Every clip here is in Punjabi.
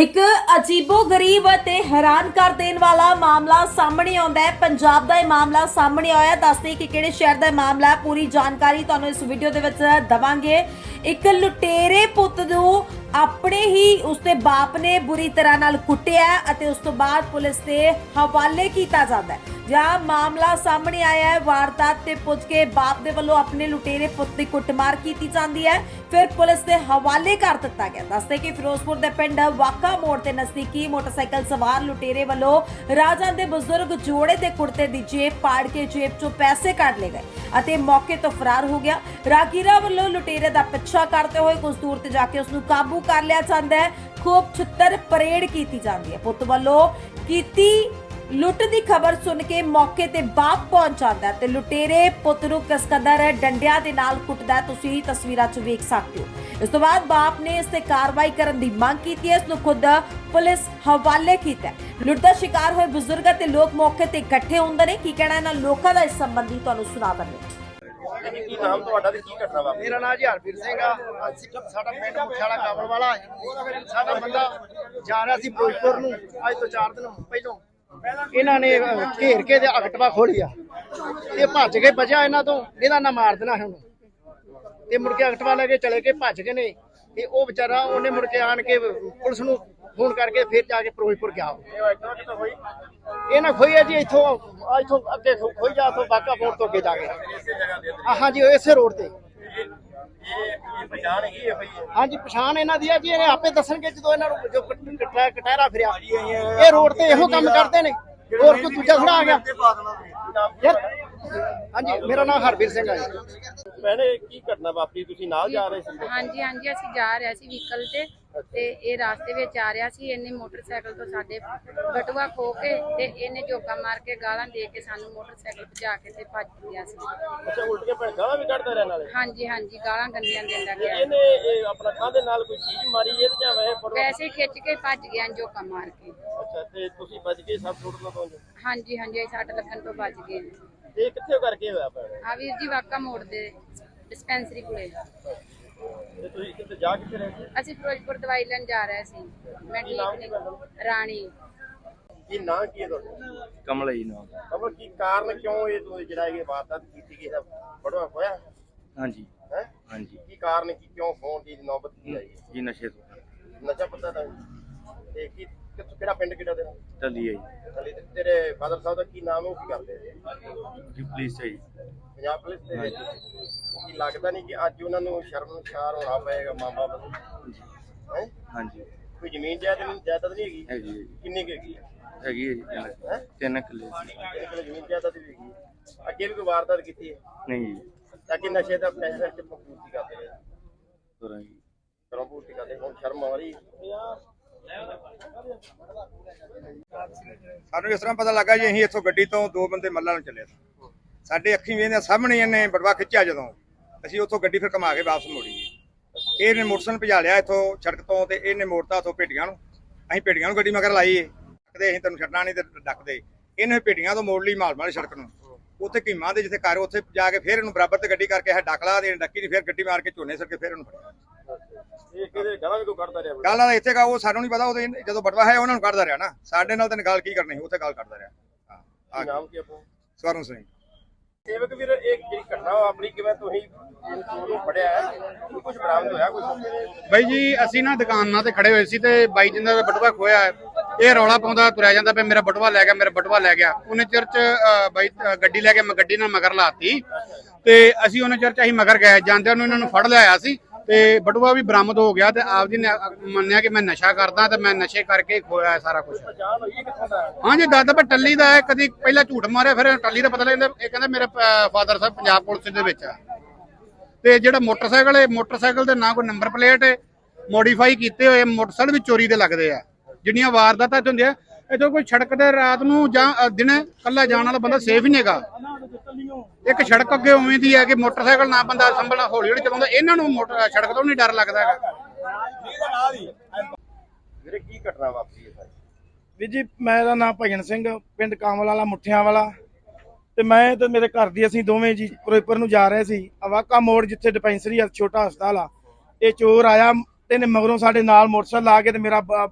ਇੱਕ ਅਜੀਬੋ-ਗਰੀਬ ਅਤੇ ਹੈਰਾਨ ਕਰ ਦੇਣ ਵਾਲਾ ਮਾਮਲਾ ਸਾਹਮਣੇ ਆਉਂਦਾ ਹੈ। ਪੰਜਾਬ ਦਾ ਇਹ ਮਾਮਲਾ ਸਾਹਮਣੇ ਆਇਆ ਦੱਸਦੇ ਕਿ ਕਿਹੜੇ ਸ਼ਹਿਰ ਦਾ ਇਹ ਮਾਮਲਾ ਪੂਰੀ ਜਾਣਕਾਰੀ ਤੁਹਾਨੂੰ ਇਸ ਵੀਡੀਓ ਦੇ ਵਿੱਚ ਦਵਾਂਗੇ। ਇੱਕ ਲੁਟੇਰੇ ਪੁੱਤ ਨੂੰ ਆਪਣੇ ਹੀ ਉਸਦੇ ਬਾਪ ਨੇ ਬੁਰੀ ਤਰ੍ਹਾਂ ਨਾਲ ਕੁੱਟਿਆ ਅਤੇ ਉਸ ਤੋਂ ਬਾਅਦ ਪੁਲਿਸ ਦੇ ਹਵਾਲੇ ਕੀਤਾ ਜਾਂਦਾ ਹੈ। ਜਾਂ ਮਾਮਲਾ ਸਾਹਮਣੇ ਆਇਆ ਹੈ। ਵਾਰਦਾਤ ਤੇ ਪੁੱਜ ਕੇ ਬਾਪ ਦੇ ਵੱਲੋਂ ਆਪਣੇ ਲੁਟੇਰੇ ਪੁੱਤ ਦੀ ਕੁੱਟਮਾਰ ਕੀਤੀ ਜਾਂਦੀ ਹੈ। ਫਿਰ ਪੁਲਿਸ ਦੇ ਹਵਾਲੇ ਕਰ ਦਿੱਤਾ ਗਿਆ। ਦੱਸਦੇ ਕਿ ਫਿਰੋਜ਼ਪੁਰ ਦੇ ਪਿੰਡ ਵਾਕਾ ਮੋੜ ਤੇ ਨਜ਼ਦੀਕੀ ਮੋਟਰਸਾਈਕਲ ਸਵਾਰ ਲੁਟੇਰੇ ਵੱਲੋਂ ਰਾਜਾਂ ਦੇ ਬਜ਼ੁਰਗ ਜੋੜੇ ਦੇ ਕੁੜਤੇ ਦੀ ਜੇਬ ਪਾੜ ਕੇ ਜੇਬ ਚੋਂ ਪੈਸੇ ਕੱਢ ਲਏ ਗਏ ਅਤੇ ਮੌਕੇ ਤੋਂ ਫਰਾਰ ਹੋ ਗਿਆ। ਰਾਗੀਰਾ ਵੱਲੋਂ ਲੁਟੇਰੇ ਦਾ ਪਿੱਛਾ ਕਰਦੇ ਹੋਏ ਕੁਝ ਦੂਰ ਤੇ ਜਾ ਕੇ ਉਸ ਨੂੰ ਕਾਬੂ ਕਰ ਲਿਆ ਜਾਂਦਾ ਹੈ। ਖੂਬ ਛਿੱਤਰ ਪਰੇਡ ਕੀਤੀ ਜਾਂਦੀ ਹੈ। ਪੁੱਤ ਵੱਲੋਂ ਕੀਤੀ ਲੁੱਟ ਦੀ ਖਬਰ ਸੁਣ ਕੇ ਮੌਕੇ ਤੇ ਬਾਪ ਪਹੁੰਚ ਜਾਂਦਾ ਤੇ ਲੁਟੇਰੇ ਪੁੱਤ ਨੂੰ ਕਿਸ ਕਦਰ ਡੰਡਿਆਂ ਦੇ ਨਾਲ ਕੁੱਟਦਾ ਹੈ, ਤੁਸੀਂ ਤਸਵੀਰਾਂ 'ਚ ਵੇਖ ਸਕਦੇ ਹੋ। ਇਸ ਤੋਂ ਬਾਅਦ ਬਾਪ ਨੇ ਇਸ ਤੇ ਕਾਰਵਾਈ ਕਰਨ ਦੀ ਮੰਗ ਕੀਤੀ ਹੈ। ਇਸ ਨੂੰ ਖੁਦ ਪੁਲਿਸ ਹਵਾਲੇ ਕੀਤਾ। ਲੁੱਟ ਦਾ ਸ਼ਿਕਾਰ ਹੋਏ ਬਜ਼ੁਰਗ ਤੇ ਲੋਕ ਮੌਕੇ ਤੇ ਇਕੱਠੇ ਹੁੰਦੇ ਨੇ। ਕੀ ਕਹਿਣਾ ਇਹਨਾਂ ਲੋਕਾਂ ਦਾ ਇਸ ਸੰਬੰਧੀ ਤੁਹਾਨੂੰ ਸੁਣਾ ਦਿੰਦੇ ਜੀ ਕੀ ਨਾਮ ਤੁਹਾਡਾ ਤੇ ਕੀ ਘਟਨਾ ਵਾਪਰੀ? ਮੇਰਾ ਨਾਮ ਜੀ ਹਰਪੀਰ ਸਿੰਘ ਆ। ਅਸੀਂ ਸਾਡਾ ਪਿੰਡ ਮੁਖਿਆਲਾ ਕਾਬਲ ਵਾਲਾ। ਹੈ। ਸਾਡਾ ਬੰਦਾ ਜਾ ਰਿਹਾ ਸੀ ਫਿਰੋਜ਼ਪੁਰ ਨੂੰ। ਅੱਜ ਤੋਂ 4 ਦਿਨ ਪਹਿਲਾਂ। ਇਹਨਾਂ ਨੇ ਘੇਰ ਕੇ ਤੇ ਅਗਟਵਾ ਖੋਲਿਆ ਤੇ ਭੱਜ ਕੇ ਬਚਿਆ ਇਹਨਾਂ ਤੋਂ, ਇਹਦਾ ਨਾ ਮਾਰ ਦੇਣਾ ਸੀ ਤੇ ਮੁੜ ਕੇ ਅਗਟਵਾ ਲੈ ਕੇ ਚਲੇ ਗਏ, ਭੱਜ ਗਏ ਨੇ। ਤੇ ਉਹ ਵਿਚਾਰਾ ਉਹਨੇ ਮੁੜ ਕੇ ਆਣ ਕੇ ਪੁਲਿਸ ਨੂੰ ਫੋਨ ਕਰਕੇ ਫਿਰ ਜਾ ਕੇ ਫਿਰੋਜ਼ਪੁਰ ਗਿਆ। ਇਹ ਐਕਟਿਵਾ ਨਾ ਖੋਈ ਹੈ ਜੀ, ਇੱਥੋਂ ਇੱਥੋਂ ਅੱਗੇ ਖੋਈ ਜਾ ਤੋਂ ਬਾਕਾ ਮੋੜ ਤੋਂ ਅੱਗੇ ਜਾ ਕੇ। ਇਸੇ ਜਗ੍ਹਾ ਹਾਂਜੀ ਇਸੇ ਰੋਡ ਤੇ ਇਹ ਇਹ ਪਛਾਣ ਹੈਗੀ ਹੈ ਭਈ ਹਾਂਜੀ ਪਛਾਣ ਇਹਨਾਂ ਦੀ ਆ ਜੀ ਇਹਨੇ ਆਪੇ ਦੱਸਣਗੇ ਜਦੋਂ ਇਹਨਾਂ ਨੂੰ ਜੋ ਕਟ- ਕਟਾ- ਕਟਹਿਰਾ ਫਿਰਿਆ। ਇਹ ਰੋਡ ਤੇ ਇਹੋ ਕੰਮ ਕਰਦੇ ਨੇ ਹੋਰ ਕੋਈ ਦੂਜਾ ਥੋੜਾ ਆ ਗਿਆ। ਹਾਂਜੀ ਮੇਰਾ ਨਾਮ ਹਰਬੀਰ ਸਿੰਘ ਹੈ ਜੀ। ਮੈਨੇ ਕੀ ਘਟਨਾ ਵਾਪਰੀ? ਤੁਸੀਂ ਨਾਲ ਜਾ ਰਹੇ ਸੀ? ਹਾਂਜੀ ਹਾਂਜੀ ਅਸੀਂ ਜਾ ਰਹੇ ਸੀ ਵਹੀਕਲ ਤੇ। ਤੇ ਇਹ ਰਾਸਤੇ ਵਿੱਚ ਆ ਰਿਹਾ ਸੀ ਇਹਨੇ ਮੋਟਰਸਾਈਕਲ ਤੋਂ ਸਾਡੇ ਬਟੂਆ ਖੋ ਕੇ ਤੇ ਇਹਨੇ ਝੋਕਾ ਮਾਰ ਕੇ ਗਾਲਾਂ ਦੇ ਕੇ ਸਾਨੂੰ ਮੋਟਰਸਾਈਕਲ ਭਜਾ ਕੇ ਤੇ ਭੱਜ ਗਿਆ ਸੀ। ਅੱਛਾ ਉਲਟ ਕੇ ਭੈਣ ਗਾਲਾਂ ਵੀ ਕੱਢਦਾ ਰਿਹਾ ਨਾਲੇ? ਹਾਂਜੀ ਹਾਂਜੀ ਗਾਲਾਂ ਗੰਦੀਆਂ ਦਿੰਦਾ ਗਿਆ। ਇਹਨੇ ਇਹ ਆਪਣਾ ਕਾਹਦੇ ਨਾਲ ਕੋਈ ਚੀਜ਼ ਮਾਰੀ ਇਹ ਤੇ ਜਾਂ ਵੈਸੇ ਹੀ ਖਿੱਚ ਕੇ ਭੱਜ ਗਿਆ ਝੋਕਾ ਮਾਰ ਕੇ। ਅੱਛਾ ਤੇ ਤੁਸੀਂ ਬਚ ਕੇ ਸਭ ਟੁੱਟਣਾ ਤੋਂ ਹਾਂਜੀ ਹਾਂਜੀ ਅਸੀਂ ਸੱਟ ਲੱਗਣ ਤੋਂ ਬਚ ਗਏ। ਇਹ ਕਿੱਥੇ ਕਰਕੇ ਹੋਇਆ ਭੈਣ? ਆ ਵੀਰ ਜੀ ਵਾਕਾ ਮੋੜ ਦੇ ਡਿਸਪੈਂਸਰੀ ਕੋਲੇ। ਤੁਸੀਂ ਕਿੱਥੇ ਜਾ ਕਿੱਥੇ ਰਹੇ ਸੀ? ਅਸੀਂ ਫਿਰੋਜ਼ਪੁਰ ਦਵਾਈ ਲੈਣ ਜਾ ਰਹੇ ਸੀ ਮੈਂ ਠੀਕ ਨਹੀਂ ਰਾਣੀ। ਕੀ ਨਾਂ ਕੀ ਹੈ ਤੁਹਾਡਾ? ਕਮਲ ਜੀ ਨਾਮ। ਖਬਰ ਕੀ ਕਾਰਨ ਕਿਉਂ ਇਹ ਤੁਸੀਂ ਜਿਹੜਾ ਇਹ ਵਾਰਦਾਤ ਕੀਤੀ ਗਈ ਹੈ ਬੜਵਾ ਹੋਇਆ? ਹਾਂਜੀ। ਹੈ? ਹਾਂਜੀ। ਕੀ ਕਾਰਨ ਕੀ ਕਿਉਂ ਫੋਨ ਦੀ ਨੌਬਤ ਕੀ ਆਈ ਹੈ? ਜੀ ਨਸ਼ੇ ਤੋਂ। ਨਸ਼ਾ ਪਤਾ ਤਾਂ ਤੇ ਕੀ ਕਿੱਥੋਂ ਕਿਹੜਾ ਪਿੰਡ ਕਿਹੜਾ ਤੇਰਾ? ਟੱਲੀ ਹੈ ਜੀ। ਹਲੇ ਤੇ ਤੇਰੇ ਫਾਦਰ ਸਾਹਿਬ ਦਾ ਕੀ ਨਾਮ ਹੈ ਉਹ ਕੀ ਕਰਦੇ ਜੀ ਪੁਲਿਸ ਹੈ ਜੀ। ਪੰਜਾਬ ਪੁਲਿਸ ਦੇ? ਵਿੱਚ ਕੀ ਲੱਗਦਾ ਨਹੀਂ ਕਿ ਅੱਜ ਉਹਨਾਂ ਨੂੰ ਸ਼ਰਮਸ਼ਾਰ ਹੋਣਾ ਪਏਗਾ ਮਾਂ ਬਾਪ ਨੂੰ? ਹੈ? ਹਾਂਜੀ। ਕੋਈ ਜ਼ਮੀਨ ਜਾਇਦਾਦ ਨਹੀਂ ਜਾਇਦਾਦ ਨਹੀਂ ਹੈਗੀ? ਹੈਗੀ ਹੈ ਜੀ। ਕਿੰਨੀ ਕੁ ਹੈਗੀ ਹੈ? ਹੈਗੀ ਹੈ ਜੀ ਤਿੰਨ ਹੈਂ? ਤਿੰਨ ਕਿੱਲੇ। ਇਹਦੇ ਕੋਲ ਜ਼ਮੀਨ ਜਾਇਦਾਦ ਵੀ ਹੈਗੀ ਹੈ। ਅੱਗੇ ਵੀ ਕੋਈ ਵਾਰਦਾਤ ਕੀਤੀ ਹੈ? ਨਹੀਂ ਜੀ। ਤਾਂ ਕਿ ਨਸ਼ੇ ਦਾ ਪੈਸੇ ਤੇ ਪੂਰਤੀ ਕਰਦੇ ਨੇ। ਤੁਰਾਂ ਜੀ। ਕਰੋ ਪੂਰਤੀ ਕਰਦੇ ਹੁਣ ਸ਼ਰਮ ਆ ਰਹੀ ਸਾਨੂੰ ਇਸ ਤਰ੍ਹਾਂ ਪਤਾ ਲੱਗਾ ਜੀ, ਅਸੀਂ ਇੱਥੋਂ ਗੱਡੀ ਤੋਂ ਦੋ ਬੰਦੇ ਮੱਲਾਂ ਨੂੰ ਚੱਲੇ ਸੀ। ਸਾਡੇ ਅੱਖੀਂ ਵੇਖਦੇ ਸਾਹਮਣੇ ਇਹਨੇ ਬੜਵਾ ਖਿੱਚਿਆ ਜਦੋਂ। ਅਸੀਂ ਉੱਥੋਂ ਗੱਡੀ ਫਿਰ ਕਮਾ ਕੇ ਵਾਪਸ ਮੋੜੀ ਜੀ। ਇਹਨੇ ਮੋਟਰਸਾਈਕਲ ਭਜਾ ਲਿਆ ਇੱਥੋਂ ਸੜਕ ਤੋਂ ਤੇ ਇਹਨੇ ਮੋੜਤਾ ਉੱਥੋਂ ਭੇਡੀਆਂ ਨੂੰ। ਅਸੀਂ ਭੇਡੀਆਂ ਨੂੰ ਗੱਡੀ ਮਗਰ ਲਾਈ ਏ। ਡੱਕਦੇ, ਅਸੀਂ ਤੈਨੂੰ ਛੱਡਣਾ ਨਹੀਂ ਤੇ ਡੱਕਦੇ। ਇਹਨੇ ਭੇਡੀਆਂ ਤੋਂ ਮੋੜ ਲਈ ਮਾਲ ਮਾਲ ਸੜਕ ਨੂੰ। ਉੱਥੇ ਕੀਮਾਂ ਦੇ ਜਿੱਥੇ ਘਰ, ਉੱਥੇ ਜਾ ਕੇ ਫਿਰ ਇਹਨੂੰ ਬਰਾਬਰ ਤੇ ਗੱਡੀ ਕਰਕੇ, ਇਹ ਡੱਕ ਲਾ ਦੇ ਡੱਕੀ ਦੀ ਫਿਰ ਗੱਡੀ ਮਾਰ ਕੇ ਝੋਨੇ ਸਰਕੇ ਫਿਰ ਇਹਨੂੰ ਫੜਿਆ। ਇਹ ਕਿਹਦੇ ਗਾਲਾਂ ਵੀ ਕੋਈ ਕੱਢਦਾ ਰਿਹਾ ਗੱਲ ਵਾਲਾ ਇੱਥੇ ਕਾ ਉਹ ਸਾਨੂੰ ਨਹੀਂ ਪਤਾ ਉਹਦੇ ਜਦੋਂ ਬਟਵਾ ਹੈ ਉਹਨਾਂ ਨੂੰ ਕੱਢਦਾ ਰਿਹਾ ਨਾ। ਸਾਡੇ ਨਾਲ ਤਾਂ ਗੱਲ ਕੀ ਕਰਨੀ ਉੱਥੇ ਗੱਲ ਕਰਦਾ ਰਿਹਾ। ਹਾਂ ਨਾਮ ਕੀ ਆਪਣਾ? ਸਵਰਨ ਸਿੰਘ। ਸੇਵਕ ਵੀਰ ਇਹ ਜਿਹੜੀ ਘਟਨਾ ਵਾਪਰੀ ਕਿਵੇਂ ਤੁਸੀਂ ਉਹਨੂੰ ਫੜਿਆ ਹੈ? ਕੁਝ ਬਰਾਮਦ ਹੋਇਆ ਕੁਝ ਬਾਈ ਜੀ ਅਸੀਂ ਨਾ ਦੁਕਾਨਾਂ ਤੇ ਖੜੇ ਹੋਏ ਸੀ ਤੇ ਬਾਈ ਜਿੰਦਾ ਦਾ ਬਟੂਆ ਖੋਇਆ। ਇਹ ਰੌਲਾ ਪਾਉਂਦਾ ਤੁਰਿਆ ਜਾਂਦਾ ਪਿਆ ਮੇਰਾ ਬਟੂਆ ਲੈ ਗਿਆ ਮੇਰਾ ਬਟੂਆ ਲੈ ਗਿਆ। ਉਹਨੇ ਚਿਰ ਚ ਬਾਈ ਗੱਡੀ ਲੈ ਕੇ ਮੈਂ ਗੱਡੀ ਨਾਲ ਮਗਰ ਲਾਤੀ। ਤੇ ਅਸੀਂ ਉਹਨੇ ਚਿਰ ਚ ਅਸੀਂ ਮਗਰ ਗਏ ਜਾਂਦਿਆਂ ਨੂੰ ਇਹਨਾਂ ਨੂੰ ਫੜ ਲਿਆਇਆ ਸੀ। ਤੇ ਬਟੂਆ ਵੀ ਬਰਾਮਦ ਹੋ ਗਿਆ ਤੇ ਆਪ ਜੀ ਨੇ ਮੰਨਿਆ ਕਿ ਮੈਂ ਨਸ਼ਾ ਕਰਦਾ ਤੇ ਮੈਂ ਨਸ਼ੇ ਕਰਕੇ ਖੋਇਆ ਸਾਰਾ ਕੁਝ ਜਾਨ ਹੋਈ ਹਾਂਜੀ ਦਾਦਾ ਪਰ ਟੱਲੀ ਦਾ ਹੈ। ਕਦੀ ਪਹਿਲਾਂ ਝੂਠ ਮਾਰਿਆ, ਫਿਰ ਟੱਲੀ ਦਾ ਪਤਾ ਲੱਗਦਾ, ਇਹ ਕਹਿੰਦਾ ਮੇਰੇ ਫਾਦਰ ਸਾਹਿਬ ਪੰਜਾਬ ਪੁਲਿਸ ਦੇ ਵਿੱਚ ਆ। ਤੇ ਜਿਹੜਾ ਮੋਟਰਸਾਈਕਲ ਹੈ, ਮੋਟਰਸਾਈਕਲ ਦੇ ਨਾ ਕੋਈ ਨੰਬਰ ਪਲੇਟ ਹੈ ਮੋਡੀਫਾਈ ਕੀਤੇ ਹੋਏ ਮੋਟਰਸਾਈਕਲ ਵੀ ਚੋਰੀ ਦੇ ਲੱਗਦੇ ਆ। ਜਿਹੜੀਆਂ ਵਾਰਦਾਤਾਂ ਇੱਥੇ ਹੁੰਦੀਆਂ ਇਦੋਂ ਕੋਈ ਸੜਕ ਤੇ ਰਾਤ ਨੂੰ ਜਾਂ ਅ, ਦਿਨੇ ਕੱਲਾ ਜਾਣ ਵਾਲਾ ਬੰਦਾ ਸੇਫ ਹੀ ਨਹੀਂਗਾ ਇੱਕ ਸੜਕ ਅੱਗੇ ਉਵੇਂ ਦੀ ਹੈ ਕਿ ਮੋਟਰਸਾਈਕਲ ਨਾ ਬੰਦਾ ਸੰਭਲਣਾ ਹੌਲੀ ਹੌਲੀ ਚਲਾਉਂਦਾ ਇਹਨਾਂ ਨੂੰ ਮੋਟਰ ਸੜਕ ਤੋਂ ਨਹੀਂ ਡਰ ਲੱਗਦਾ ਹੈਗਾ। ਵੀਰੇ ਕੀ ਘਟਨਾ ਵਾਪਰੀ ਹੈ ਸਾਰੀ ਵੀ ਜੀ ਮੇਰਾ ਨਾਮ ਭਜਨ ਸਿੰਘ ਪਿੰਡ ਕਾਮਲ ਵਾਲਾ ਮੁੱਠਿਆਂ ਵਾਲਾ। ਤੇ ਮੈਂ ਤੇ ਮੇਰੇ ਘਰ ਦੀ ਅਸੀਂ ਦੋਵੇਂ ਜੀ ਫਿਰੋਜ਼ਪੁਰ ਨੂੰ ਜਾ ਰਹੇ ਸੀ। ਅਵਾਕਾ ਮੋੜ ਜਿੱਥੇ ਡਿਪੈਂਸਰੀ ਆ ਛੋਟਾ ਹਸਪਤਾਲ ਆ। ਇਹ ਚੋਰ ਆਇਆ ਤੇ ਮਗਰੋਂ ਸਾਡੇ ਨਾਲ ਮੋਟਰਸਾਈਕਲ ਲਾ ਕੇ ਤੇ ਮੇਰਾ ਬ-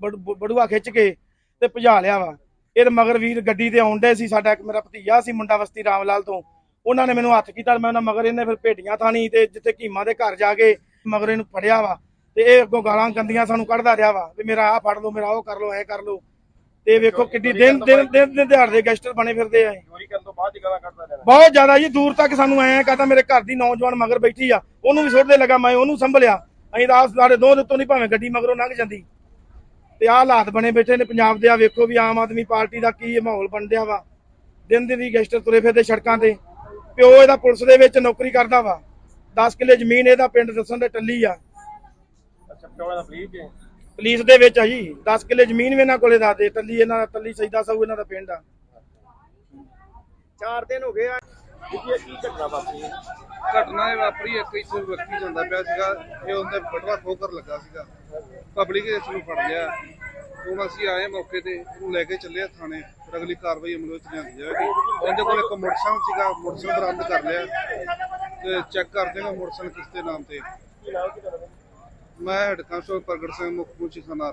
ਬੜ- ਬ- ਬੜੂਆ ਖਿੱਚ ਕੇ ਤੇ ਭਜਾ ਲਿਆ ਵਾ। ਇਹਦੇ ਮਗਰ ਵੀਰ ਗੱਡੀ ਤੇ ਆਉਂਦੇ ਸੀ ਸਾਡਾ ਇੱਕ ਮੇਰਾ ਭਤੀਜਾ ਸੀ ਮੁੰਡਾ ਵਸਤੀ ਰਾਮ ਲਾਲ ਤੋਂ। ਉਹਨਾਂ ਨੇ ਮੈਨੂੰ ਹੱਥ ਕੀਤਾ ਮੈਂ ਉਹਨਾਂ ਮਗਰ ਇਹਨੇ ਫਿਰ ਭੇਡੀਆਂ ਥਾਣੀ ਤੇ ਜਿੱਥੇ ਕੀਮਾ ਦੇ ਘਰ ਜਾ ਕੇ ਮਗਰ ਇਹਨੂੰ ਫੜਿਆ ਵਾ। ਤੇ ਇਹ ਅੱਗੋਂ ਗਾਲਾਂ ਗੰਦੀਆਂ ਸਾਨੂੰ ਕੱਢਦਾ ਰਿਹਾ ਵਾ ਵੀ ਮੇਰਾ ਆਹ ਫੜ ਲਓ ਮੇਰਾ ਉਹ ਕਰ ਲਓ ਐ ਕਰ ਲਓ। ਤੇ ਵੇਖੋ ਕਿੱਡੀ ਦਿਨ ਦਿਨ ਦਿਨ ਦਿਨ ਦਿਹਾੜ ਦੇ ਗੈਸਟਰ ਬਣੇ ਫਿਰਦੇ ਆ। ਇਹ। ਚੋਰੀ ਕਰਨ ਤੋਂ ਬਾਅਦ ਹੀ ਗਾਲਾਂ ਕੱਢਦਾ ਰਹਿਣਾ ਬਹੁਤ ਜ਼ਿਆਦਾ ਜੀ ਦੂਰ ਤੱਕ ਸਾਨੂੰ ਐਂ ਕਹਤਾ ਮੇਰੇ ਘਰ ਦੀ ਨੌਜਵਾਨ ਮਗਰ ਬੈਠੀ ਆ। ਉਹਨੂੰ ਵੀ ਸੁੱਟਦੇ ਲੱਗਾ ਮੈਂ ਉਹਨੂੰ ਸੰਭਲਿਆ। ਅਸੀਂ ਤਾਂ ਆਹ ਸਾਡੇ ਦੋ ਦੇ ਉੱਤੋਂ ਨਹੀਂ ਭਾਵੇਂ ਗੱਡੀ ਮਗਰੋਂ ਲੰਘ ਜਾਂਦੀ। ਤੇ ਆਹ ਹਾਲਾਤ ਬਣੇ ਬੈਠੇ ਨੇ ਪੰਜਾਬ ਦੇ ਆ ਵੇਖੋ ਵੀ ਆਮ ਆਦਮੀ ਪਾਰਟੀ ਦਾ ਕੀ ਮਾਹੌਲ ਬਣ ਡਿਆ ਵਾ। ਦਿਨ ਦਿਨ ਹੀ ਗੈਸਟਰ ਤੁਰੇ ਫਿਰਦੇ ਸੜਕਾਂ ਤੇ। ਪਿਓ ਇਹਦਾ ਪੁਲਿਸ ਦੇ ਵਿੱਚ ਨੌਕਰੀ ਕਰਦਾ ਵਾ। 10 ਕਿੱਲੇ ਜ਼ਮੀਨ ਇਹਦਾ ਪਿੰਡ ਦੱਸਣ ਦੇ ਟੱਲੀ ਆ। ਦਾ? ਪੁਲਿਸ ਦੇ ਵਿੱਚ ਆ ਜੀ। 10 ਕਿੱਲੇ ਜ਼ਮੀਨ ਵੀ ਇਹਨਾਂ ਕੋਲੇ ਦੱਸਦੇ ਟੱਲੀ ਇਹਨਾਂ ਦਾ ਟੱਲੀ ਸਜਦਾ ਸਭ ਇਹਨਾਂ ਦਾ ਪਿੰਡ ਆ। ਚਾਰ ਦਿਨ ਹੋ ਗਏ ਆ। ਕੀ ਘਟਨਾ ਵਾਪਰੀ? ਘਟਨਾ ਇਹ ਵਾਪਰੀ, ਇੱਕ ਇੱਥੇ ਵਿਅਕਤੀ ਜਾਂਦਾ ਪਿਆ ਸੀਗਾ, ਇਹ ਉਹਦੇ ਬਟਵਾ ਖੋਕਰ ਲੱਗਾ ਸੀਗਾ। ਪਬਲਿਕ ਇਸ ਨੂੰ ਫੜ ਲਿਆ। ਹੁਣ ਅਸੀਂ ਆਏ ਮੌਕੇ ਤੇ, ਇਹਨੂੰ ਲੈ ਕੇ ਚੱਲੇ ਆ ਥਾਣੇ। ਫਿਰ ਅਗਲੀ ਕਾਰਵਾਈ ਅਮਲ ਵਿੱਚ ਲਿਆਂਦੀ ਜਾਵੇਗੀ ਉਹਦੇ ਕੋਲ ਇੱਕ ਮੋਟਰਸਾਈਕਲ ਸੀਗਾ, ਮੋਟਰਸਾਈਕਲ ਬਰਾਮਦ ਕਰ ਲਿਆ। ਤੇ ਚੈੱਕ ਕਰਦੇ ਦੇਗਾ ਮੋਟਰਸਾਈਕਲ ਕਿਸ ਦੇ ਨਾਮ ਤੇ। ਮੈਂ ਹੈਡ ਕਾਂਸਟੇਬਲ ਪ੍ਰਗਟ ਸਿੰਘ ਮੁੱਖ ਮੁਖੀ ਸਨਾਰ